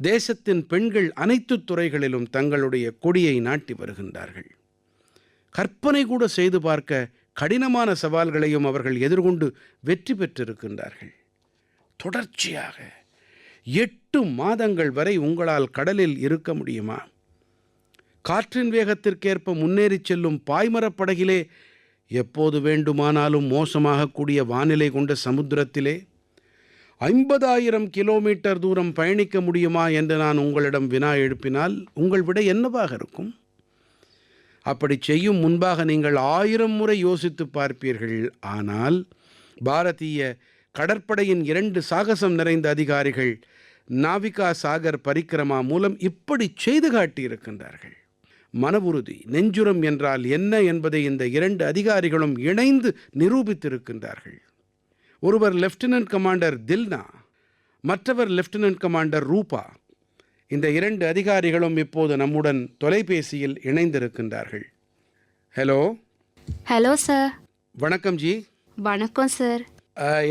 தேசத்தின் பெண்கள் அனைத்து துறைகளிலும் தங்களுடைய கொடியை நாட்டி வருகின்றார்கள். கற்பனை கூட செய்து பார்க்க கடினமான சவால்களையும் அவர்கள் எதிர்கொண்டு வெற்றி பெற்றிருக்கின்றார்கள். தொடர்ச்சியாக எட்டு மாதங்கள் வரை உங்களால் கடலில் இருக்க முடியுமா? காற்றின் வேகத்திற்கேற்ப முன்னேறிச் செல்லும் பாய்மரப்படகிலே எப்போது வேண்டுமானாலும் மோசமாகக்கூடிய வானிலை கொண்ட சமுத்திரத்திலே ஐம்பதாயிரம் கிலோமீட்டர் தூரம் பயணிக்க முடியுமா என்று நான் உங்களிடம் வினா எழுப்பினால் உங்கள் விட என்னவாக இருக்கும்? அப்படி செய்யும் முன்பாக நீங்கள் ஆயிரம் முறை யோசித்து பார்ப்பீர்கள். ஆனால் பாரதிய கடற்படையின் இரண்டு சாகசம் நிறைந்த அதிகாரிகள் நாவிகா சாகர் பரிக்கிரமா மூலம் இப்படி செய்து காட்டியிருக்கின்றார்கள். மன உறுதி நெஞ்சுரம் என்றால் என்ன என்பதை இந்த இரண்டு அதிகாரிகளும் இணைந்து நிரூபித்திருக்கின்றார்கள். ஒருவர் லெப்டினன்ட் கமாண்டர் தில்னா மற்றவர் லெப்டினன்ட் கமாண்டர் ரூபா. இந்த இரண்டு அதிகாரிகளும் இப்போது நம்முடன் தொலைபேசியில் இணைந்திருக்கின்றார்கள். ஹலோ ஹலோ சார் வணக்கம் ஜி. வணக்கம் சார்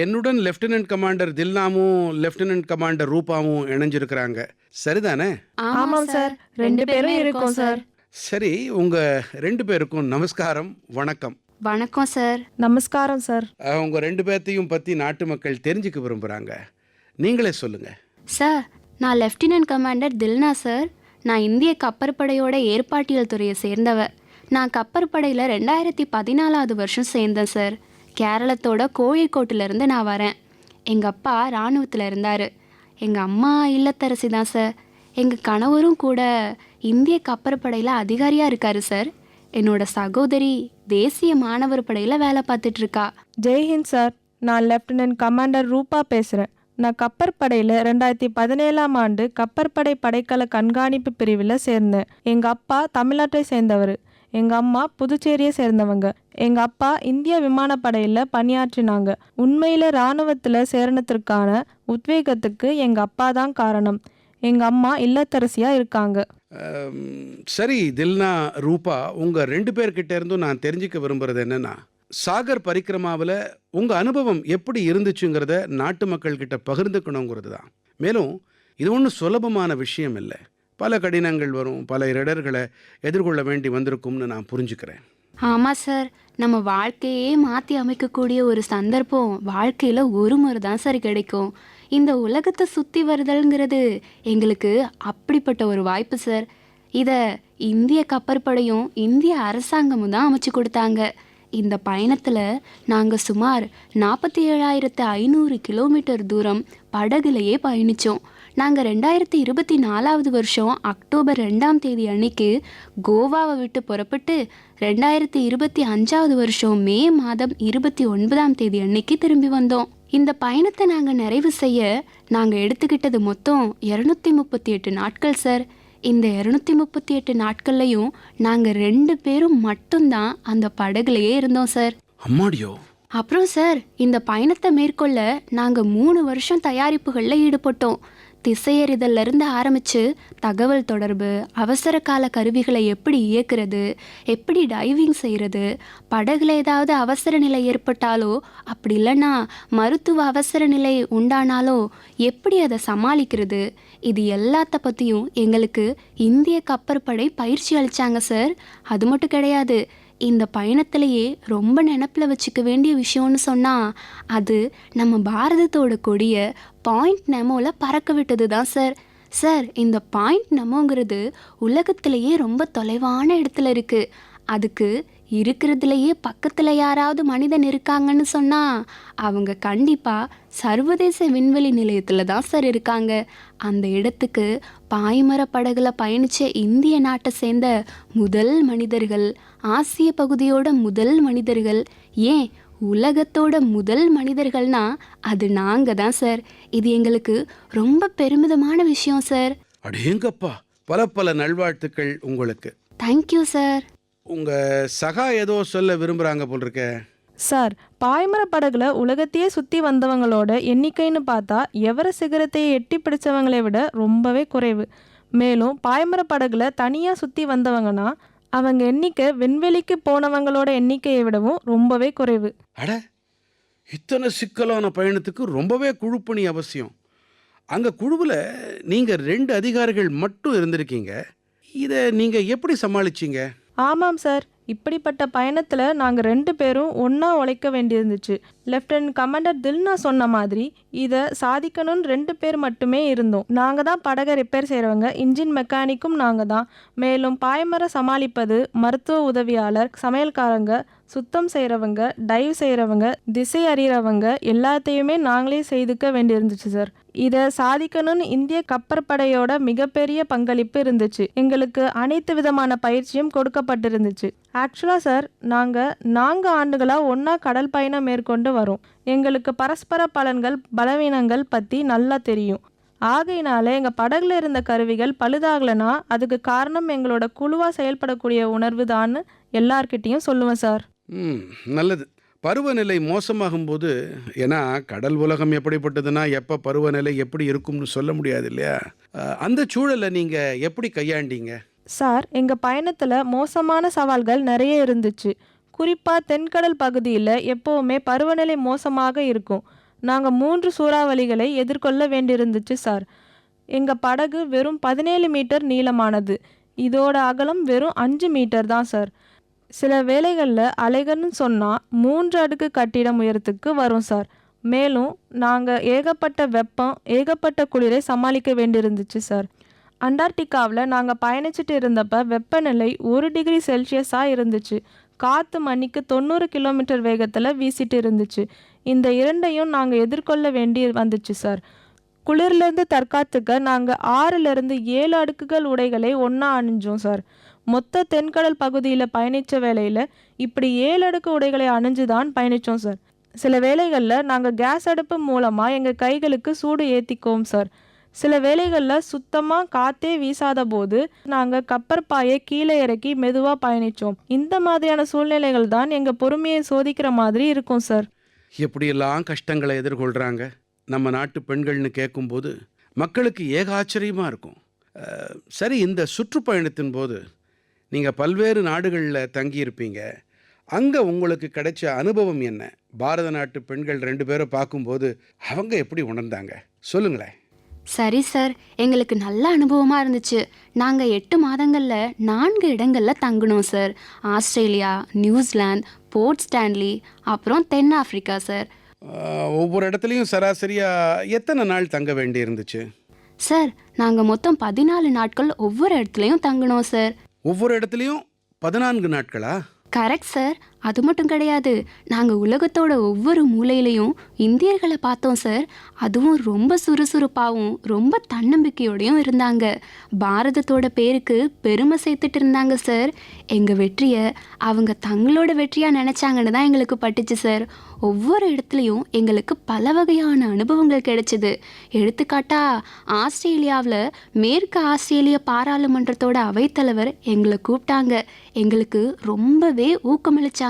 என்னுடன் லெப்டினன்ட் கமாண்டர் தில்னாமும் லெப்டினன்ட் கமாண்டர் ரூபாவும் இணைஞ்சிருக்கிறாங்க. சரிதானே? ஆமாம் சார் ரெண்டு பேரும் இருக்கோம் சார் சரி உங்க ரெண்டு பேருக்கும் நமஸ்காரம் வணக்கம். வணக்கம் சார் நமஸ்காரம் சார் அஹ், உங்க ரெண்டு பேர்த்தையும் பத்தி நாட்டு மக்கள் தெரிஞ்சுக்க விரும்புறாங்க. நீங்களே சொல்லுங்க. சார் நான் லெஃப்டினன்ட் கமாண்டர் தில்னா சார் நான் இந்திய கப்பற்படையோட ஏற்பாட்டியல் துறையை சேர்ந்தவ. நான் கப்பற்படையில் ரெண்டாயிரத்தி பதினாலாவது வருஷம் சேர்ந்தேன் சார் கேரளத்தோட கோழிக்கோட்டிலேருந்து நான் வரேன். எங்கள் அப்பா இராணுவத்தில் இருந்தார். எங்கள் அம்மா இல்லத்தரசி தான் சார் எங்கள் கணவரும் கூட இந்திய கப்பற்படையில் அதிகாரியாக இருக்காரு சார் என்னோட சகோதரி தேசிய மாணவர் படையில் வேலை பார்த்துட்டு இருக்கா ஜெய்ஹிந்த் சார் நான் லெப்டினன்ட் கமாண்டர் ரூபா பேசுகிறேன் நான் கப்பற்படையில் ரெண்டாயிரத்தி பதினேழாம் ஆண்டு கப்பற்படை படைக்கல கண்காணிப்பு பிரிவில் சேர்ந்தேன். எங்கள் அப்பா தமிழ்நாட்டை சேர்ந்தவர். எங்கள் அம்மா புதுச்சேரியை சேர்ந்தவங்க. எங்கள் அப்பா இந்திய விமானப்படையில் பணியாற்றினாங்க. உண்மையில் இராணுவத்தில் சேரணத்திற்கான உத்வேகத்துக்கு எங்கள் அப்பா தான் காரணம். எங்கள் அம்மா இல்லத்தரசியாக இருக்காங்க. சரி தில்னா ரூபா உங்கள் ரெண்டு பேர்கிட்ட இருந்தும் நான் தெரிஞ்சுக்க விரும்புகிறது என்னன்னா சாகர் பரிக்கிரமாவில் உங்கள் அனுபவம் எப்படி இருந்துச்சுங்கிறத நாட்டு மக்கள் கிட்ட பகிர்ந்துக்கணுங்கிறது தான். மேலும் இது ஒன்றும் சுலபமான விஷயம் இல்லை. பல கடினங்கள் வரும் பல இடர்களை எதிர்கொள்ள வேண்டி வந்திருக்கும்னு நான் புரிஞ்சுக்கிறேன். ஆமாம் சார். நம்ம வாழ்க்கையே மாற்றி அமைக்கக்கூடிய ஒரு சந்தர்ப்பம் வாழ்க்கையில் ஒரு முறை தான் சார் கிடைக்கும். இந்த உலகத்தை சுற்றி வருதல்ங்கிறது எங்களுக்கு அப்படிப்பட்ட ஒரு வாய்ப்பு சார். இதை இந்திய கப்பற்படையும் இந்திய அரசாங்கமும் தான் அமைச்சு கொடுத்தாங்க. இந்த பயணத்தில் நாங்கள் சுமார் நாற்பத்தி ஏழாயிரத்து ஐநூறு கிலோமீட்டர் தூரம் படகுலையே பயணித்தோம் நாங்கள் ரெண்டாயிரத்தி இருபத்தி நாலாவது வருஷம் அக்டோபர் ரெண்டாம் தேதி அன்னைக்கு கோவாவை விட்டு புறப்பட்டு ரெண்டாயிரத்தி இருபத்தி அஞ்சாவது வருஷம் மே மாதம் இருபத்தி ஒன்பதாம் தேதி அன்னைக்கு திரும்பி வந்தோம். இந்த பயணத்தை நாங்கள் நிறைவு செய்ய நாங்கள் எடுத்துக்கிட்டது மொத்தம் இரநூத்தி முப்பத்தி எட்டு நாட்கள் சார். இந்த இரநூத்தி முப்பத்தி எட்டு நாட்கள்லையும் நாங்கள் ரெண்டு பேரும் மட்டும்தான் அந்த படகுலையே இருந்தோம் சார். அம்மாடியோ? அப்புறம் சார் இந்த பயணத்தை மேற்கொள்ள நாங்கள் மூணு வருஷம் தயாரிப்புகளில் ஈடுபட்டோம். திசையறிதல்ல இருந்து ஆரம்பித்து தகவல் தொடர்பு அவசர கால கருவிகளை எப்படி இயக்குறது எப்படி டைவிங் செய்கிறது படகுல ஏதாவது அவசர நிலை ஏற்பட்டாலோ அப்படி இல்லைன்னா மருத்துவ அவசர நிலை உண்டானாலோ எப்படி அதை சமாளிக்கிறது இது எல்லாத்த பற்றியும் எங்களுக்கு இந்திய கப்பற்படை பயிற்சி அளித்தாங்க சார். அது மட்டும் கிடையாது இந்த பயணத்திலேயே ரொம்ப நினப்பில் வச்சுக்க வேண்டிய விஷயம்னு சொன்னால் அது நம்ம பாரதத்தோட கொடியை பாயிண்ட் நெமோவில் பறக்க விட்டது தான் சார். சார் இந்த பாயிண்ட் நெமோங்கிறது உலகத்திலேயே ரொம்ப தொலைவான இடத்துல இருக்குது அதுக்கு இருக்கிறதுலையே பக்கத்தில் யாராவது மனிதன் இருக்காங்கன்னு சொன்னால் அவங்க கண்டிப்பாக சர்வதேச விண்வெளி நிலையத்தில் தான் சார் இருக்காங்க. அந்த இடத்துக்கு பாய்மர படகுல பயணித்த இந்திய நாட்டை சேர்ந்த முதல் மனிதர்கள் ஆசிய பகுதியோட முதல் மனிதர்கள் ஏன் உலகத்தோட முதல் மனிதர்கள்னா அது நாங்கள் தான் சார். இது எங்களுக்கு ரொம்ப பெருமிதமான விஷயம் சார். அடேங்கப்பா பல பல நல்வாழ்த்துக்கள் உங்களுக்கு. தேங்க்யூ சார் உங்க சகா ஏதோ சொல்ல விரும்புறாங்க போல் இருக்க சார் பாய்மர படகுல உலகத்தையே சுற்றி வந்தவங்களோட எண்ணிக்கைன்னு பார்த்தா எவர சிகரத்தை எட்டி பிடிச்சவங்களை விட ரொம்பவே குறைவு. மேலும் பாய்மர படகுல தனியாக சுற்றி வந்தவங்கன்னா அவங்க எண்ணிக்கை விண்வெளிக்கு போனவங்களோட எண்ணிக்கையை விடவும் ரொம்பவே குறைவு. அட இத்தனை சிக்கலான பயணத்துக்கு ரொம்பவே குழுப்பணி அவசியம். அங்க குழுவுல நீங்க ரெண்டு அதிகாரிகள் மட்டும் இருந்திருக்கீங்க. இதை நீங்க எப்படி சமாளிச்சீங்க? ஆமாம் சார். இப்படிப்பட்ட பயணத்தில் நாங்கள் ரெண்டு பேரும் ஒன்றா உழைக்க வேண்டியிருந்துச்சு. லெஃப்டினன்ட் கமாண்டர் தில்னா சொன்ன மாதிரி இதை சாதிக்கணும்னு ரெண்டு பேர் மட்டுமே இருந்தோம். நாங்கள் தான் படகை ரிப்பேர் செய்கிறவங்க இன்ஜின் மெக்கானிக்கும் நாங்கள் தான். மேலும் பாய்மரம் சமாளிப்பது மருத்துவ உதவியாளர் சமையல்காரங்க சுத்தம் செய்கிறவங்க டைவ் செய்கிறவங்க திசை அறிகிறவங்க எல்லாத்தையுமே நாங்களே செய்துக்க வேண்டியிருந்துச்சு சார். இதை சாதிக்கணும்னு இந்திய கப்பற்படையோட மிகப்பெரிய பங்களிப்பு இருந்துச்சு. எங்களுக்கு அனைத்து விதமான பயிற்சியும் கொடுக்கப்பட்டிருந்துச்சு. ஆக்சுவலாக சார் நாங்கள் நான்கு ஆண்டுகளாக ஒன்றா கடல் பயணம் மேற்கொண்டு வரோம். எங்களுக்கு பரஸ்பர பலன்கள் பலவீனங்கள் பற்றி நல்லா தெரியும். ஆகையினால எங்கள் படகுல இருந்த கருவிகள் பழுதாகலைன்னா அதுக்கு காரணம் எங்களோட குழுவாக செயல்படக்கூடிய உணர்வு தான்னு எல்லார்கிட்டேயும் சொல்லுவேன் சார். ம் நல்லது. பருவநிலை மோசமாகும் போது ஏன்னா கடல் உலகம் எப்படிப்பட்டதுன்னா எப்போ பருவநிலை எப்படி இருக்கும்னு சொல்ல முடியாது இல்லையா அந்த சூழலை நீங்கள் எப்படி கையாண்டீங்க? சார் எங்கள் பயணத்தில் மோசமான சவால்கள் நிறைய இருந்துச்சு. குறிப்பாக தென்கடல் பகுதியில் எப்போவுமே பருவநிலை மோசமாக இருக்கும். நாங்கள் மூன்று சூறாவளிகளை எதிர்கொள்ள வேண்டியிருந்துச்சு சார். எங்கள் படகு வெறும் பதினேழு மீட்டர் நீளமானது. இதோட அகலம் வெறும் அஞ்சு மீட்டர் தான் சார். சில வேளைகளில் அலைகள்னு சொன்னால் மூன்று அடுக்கு கட்டிடம் உயரத்துக்கு வரும் சார். மேலும் நாங்கள் ஏகப்பட்ட வெப்பம் ஏகப்பட்ட குளிரை சமாளிக்க வேண்டியிருந்துச்சு சார். அண்டார்டிகாவில் நாங்கள் பயணிச்சுட்டு இருந்தப்ப வெப்பநிலை ஒரு டிகிரி செல்சியஸாக இருந்துச்சு. காற்று மணிக்கு தொண்ணூறு கிலோமீட்டர் வேகத்தில் வீசிட்டு இருந்துச்சு. இந்த இரண்டையும் நாங்கள் எதிர்கொள்ள வேண்டி வந்துச்சு சார். குளிர்லேருந்து தற்காத்துக்க நாங்கள் ஆறிலிருந்து ஏழு அடுக்குகள் உடைகளை ஒன்றா அணிஞ்சோம் சார். மொத்த தென்கடல் பகுதியில் பயணித்த வேலையில் இப்படி ஏழு அடுக்கு உடைகளை அணிஞ்சு தான் பயணித்தோம் சார் சில வேளைகளில் நாங்கள் கேஸ் அடுப்பு மூலமாக எங்கள் கைகளுக்கு சூடு ஏற்றிக்குவோம் சார் சில வேளைகளில் சுத்தமாக காற்றே வீசாத போது நாங்கள் கப்பற்பாயை கீழே இறக்கி மெதுவாக பயணித்தோம் இந்த மாதிரியான சூழ்நிலைகள் தான் எங்கள் பொறுமையை சோதிக்கிற மாதிரி இருக்கும் சார் எப்படியெல்லாம் கஷ்டங்களை எதிர்கொள்கிறாங்க நம்ம நாட்டு பெண்கள்னு கேட்கும்போது மக்களுக்கு ஏக ஆச்சரியமாக இருக்கும். சரி இந்த சுற்றுப்பயணத்தின் போது நீங்கள் பல்வேறு நாடுகளில் தங்கியிருப்பீங்க. அங்கே உங்களுக்கு கிடைச்ச அனுபவம் என்ன? பாரத நாட்டு பெண்கள் ரெண்டு பேரை பார்க்கும்போது அவங்க எப்படி உணர்ந்தாங்க? சொல்லுங்களேன். சரி சார் எங்களுக்கு நல்ல அனுபவமாக இருந்துச்சு. நாங்கள் எட்டு மாதங்களில் நான்கு இடங்களில் தங்கினோம் sir. Australia New Zealand Port Stanley அப்புறம் தென்னாப்பிரிக்கா சார். அஹ், ஒவ்வொரு இடத்துலையும் சராசரியாக எத்தனை நாள் தங்க வேண்டி இருந்துச்சு சார் நாங்கள் மொத்தம் பதினாலு நாட்கள் ஒவ்வொரு இடத்துலையும் தங்கினோம் சார். ஒவ்வொரு இடத்துலையும் பதினான்கு நாட்களா? கரெக்ட் சார் அது மட்டும் கிடையாது. நாங்கள் உலகத்தோட ஒவ்வொரு மூலையிலையும் இந்தியர்களை பார்த்தோம் சார். அதுவும் ரொம்ப சுறுசுறுப்பாகவும் ரொம்ப தன்னம்பிக்கையோடையும் இருந்தாங்க. பாரதத்தோட பேருக்கு பெருமை சேர்த்துட்டு இருந்தாங்க சார். எங்கள் வெற்றியை அவங்க தங்களோட வெற்றியாக நினச்சாங்கன்னு தான் எங்களுக்கு பட்டுச்சு சார். ஒவ்வொரு இடத்துலையும் எங்களுக்கு பல வகையான அனுபவங்கள் கிடைச்சிது. எடுத்துக்காட்டா ஆஸ்திரேலியாவில் மேற்கு ஆஸ்திரேலிய பாராளுமன்றத்தோட அவைத்தலைவர் எங்களை கூப்பிட்டாங்க. எங்களுக்கு ரொம்பவே ஊக்கமளிச்சாங்க.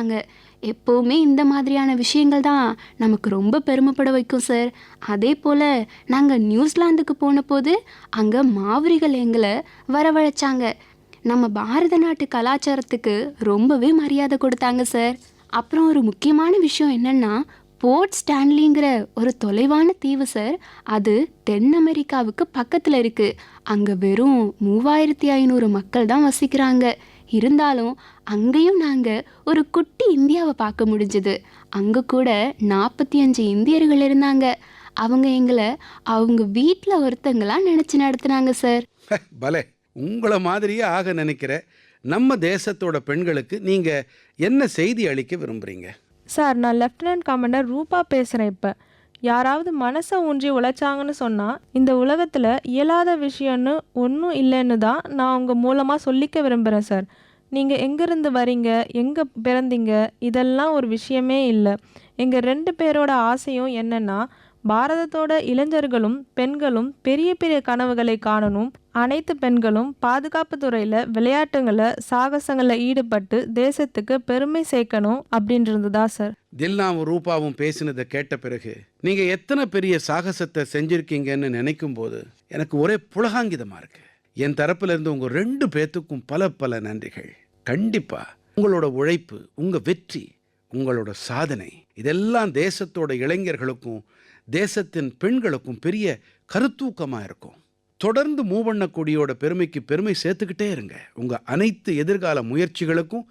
எப்போவுமே இந்த மாதிரியான விஷயங்கள் தான் நமக்கு ரொம்ப பெருமைப்பட வைக்கும் சார் அதே போல் நாங்கள் நியூசிலாந்துக்கு போன போது அங்கே மாவரிகள் எங்களை வரவழைச்சாங்க. நம்ம பாரத நாட்டு கலாச்சாரத்துக்கு ரொம்பவே மரியாதை கொடுத்தாங்க சார் அப்புறம் ஒரு முக்கியமான விஷயம் என்னென்னா போர்ட் ஸ்டான்லிங்கிற ஒரு தொலைவான தீவு சார் அது தென் அமெரிக்காவுக்கு பக்கத்தில் இருக்குது அங்கே வெறும் மூவாயிரத்தி ஐநூறு மக்கள் தான் வசிக்கிறாங்க. இருந்தாலும் அங்கேயும் நாங்கள் ஒரு குட்டி இந்தியாவை பார்க்க முடிஞ்சுது. அங்கே கூட நாற்பத்தி அஞ்சு இந்தியர்கள் இருந்தாங்க. அவங்க எங்களை அவங்க வீட்டில் ஒருத்தங்களாக நினச்சி நடத்துனாங்க சார். பலே உங்களை மாதிரியே ஆக நினைக்கிற நம்ம தேசத்தோட பெண்களுக்கு நீங்கள் என்ன செய்தி அளிக்க விரும்புகிறீங்க சார் நான் லெஃப்டினன்ட் கமாண்டர் ரூபா பேசுகிறேன் இப்போ. யாராவது மனசை ஊன்றி உழைச்சாங்கன்னு சொன்னால் இந்த உலகத்தில் இயலாத விஷயம்னு ஒன்றும் இல்லைன்னு தான் நான் உங்கள் மூலமாக சொல்லிக்க விரும்புகிறேன் சார். நீங்கள் எங்கேருந்து வரீங்க? எங்கே பிறந்தீங்க? இதெல்லாம் ஒரு விஷயமே இல்லை. எங்கள் ரெண்டு பேரோட ஆசையும் என்னென்னா பாரதத்தோட இளைஞர்களும் பெண்களும் பெரிய பெரிய கனவுகளை காணணும். அனைத்து பெண்களும் பாதுகாப்பு துறையில விளையாட்டுங்களை சாகசங்களில் ஈடுபட்டு தேசத்துக்கு பெருமை சேர்க்கணும் அப்படின்றது தான் சார்? தில்னாவும் ரூபாவும் பேசினதை கேட்ட பிறகு நீங்கள் எத்தனை பெரிய சாகசத்தை செஞ்சிருக்கீங்கன்னு நினைக்கும் போது எனக்கு ஒரே புலகாங்கிதமாக இருக்கு. என் தரப்புல இருந்து உங்கள் ரெண்டு பேத்துக்கும் பல பல நன்றிகள். கண்டிப்பா உங்களோட உழைப்பு உங்கள் வெற்றி உங்களோட சாதனை இதெல்லாம் தேசத்தோட இளைஞர்களுக்கும் தேசத்தின் பெண்களுக்கும் பெரிய கருத்தூக்கமாக இருக்கும். தொடர்ந்து மூவண்ண கொடியோட பெருமைக்கு பெருமை சேர்த்துக்கிட்டே இருங்க. உங்கள் அனைத்து எதிர்கால முயற்சிகளுக்கும்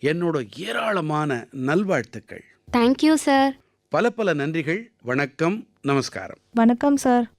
என்னோட ஏராளமான நல்வாழ்த்துக்கள். தேங்க்யூ சார் பல பல நன்றிகள். வணக்கம். நமஸ்காரம். வணக்கம் சார்